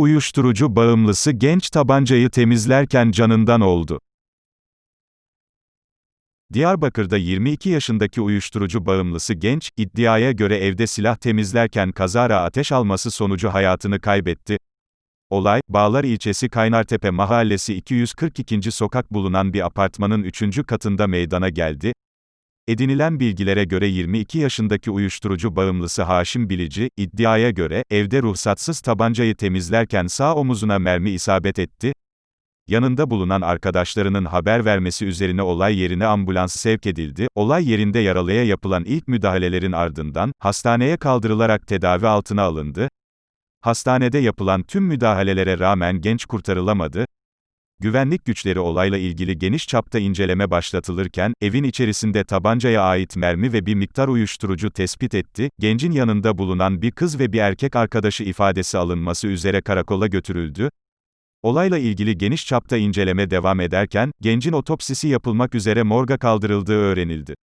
Uyuşturucu bağımlısı genç tabancayı temizlerken canından oldu. Diyarbakır'da 22 yaşındaki uyuşturucu bağımlısı genç, iddiaya göre evde silah temizlerken kazara ateş alması sonucu hayatını kaybetti. Olay, Bağlar ilçesi Kaynartepe mahallesi 242. sokak bulunan bir apartmanın 3. katında meydana geldi. Edinilen bilgilere göre 22 yaşındaki uyuşturucu bağımlısı Haşim Bilici, iddiaya göre, evde ruhsatsız tabancayı temizlerken sağ omuzuna mermi isabet etti. Yanında bulunan arkadaşlarının haber vermesi üzerine olay yerine ambulans sevk edildi. Olay yerinde yaralıya yapılan ilk müdahalelerin ardından, hastaneye kaldırılarak tedavi altına alındı. Hastanede yapılan tüm müdahalelere rağmen genç kurtarılamadı. Güvenlik güçleri olayla ilgili geniş çapta inceleme başlatılırken, evin içerisinde tabancaya ait mermi ve bir miktar uyuşturucu tespit etti. Gencin yanında bulunan bir kız ve bir erkek arkadaşı ifadesi alınması üzere karakola götürüldü. Olayla ilgili geniş çapta inceleme devam ederken, gencin otopsisi yapılmak üzere morga kaldırıldığı öğrenildi.